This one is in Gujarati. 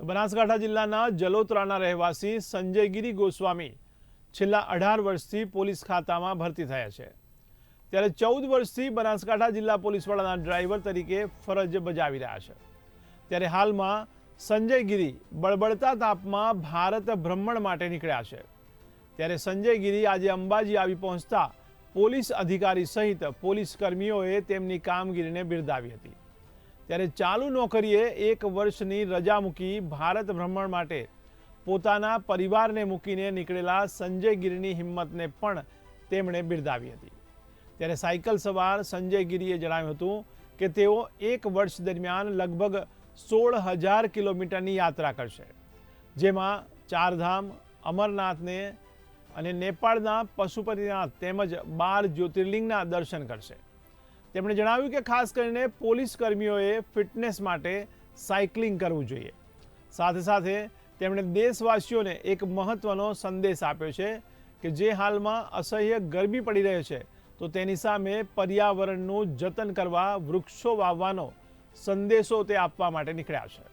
તો બનાસકાંઠા જિલ્લાના જલોત્રાના રહેવાસી સંજયગીરી ગોસ્વામી છેલ્લા અઢાર વર્ષથી પોલીસ ખાતામાં ભરતી થયા છે. ત્યારે ચૌદ વર્ષથી બનાસકાંઠા જિલ્લા પોલીસ વડાના ડ્રાઈવર તરીકે ફરજ બજાવી રહ્યા છે. ત્યારે હાલમાં સંજયગીરી બળબડતા તાપમાં ભારત ભ્રમણ માટે નીકળ્યા છે. ત્યારે સંજયગીરી આજે અંબાજી આવી પહોંચતા પોલીસ અધિકારી સહિત પોલીસ કર્મીઓએ તેમની કામગીરીને બિરદાવી હતી. ત્યારે ચાલુ નોકરીએ એક વર્ષની રજા મૂકી ભારત ભ્રમણ માટે પોતાના પરિવારને મૂકીને નીકળેલા સંજય ગીરીની હિંમતને પણ તેમણે બિરદાવી હતી. ત્યારે સાયકલ સવાર સંજય ગીરીએ જણાવ્યું હતું કે તેઓ એક વર્ષ દરમિયાન લગભગ સોળ હજાર કિલોમીટરની યાત્રા કરશે, જેમાં ચારધામ, અમરનાથને અને નેપાળના પશુપતિનાથ તેમજ બાર જ્યોતિર્લિંગના દર્શન કરશે. તેમણે જણાવ્યું કે ખાસ કરીને પોલીસ કર્મીઓએ ફિટનેસ માટે સાયકલિંગ કરવું જોઈએ. સાથે સાથે તેમણે દેશવાસીઓને એક મહત્વનો સંદેશ આપ્યો છે કે જે હાલમાં અસહ્ય ગરમી પડી રહી છે, તો તેની સામે પર્યાવરણનું જતન કરવા વૃક્ષો વાવવાનો સંદેશો તે આપવા માટે નીકળ્યા છે.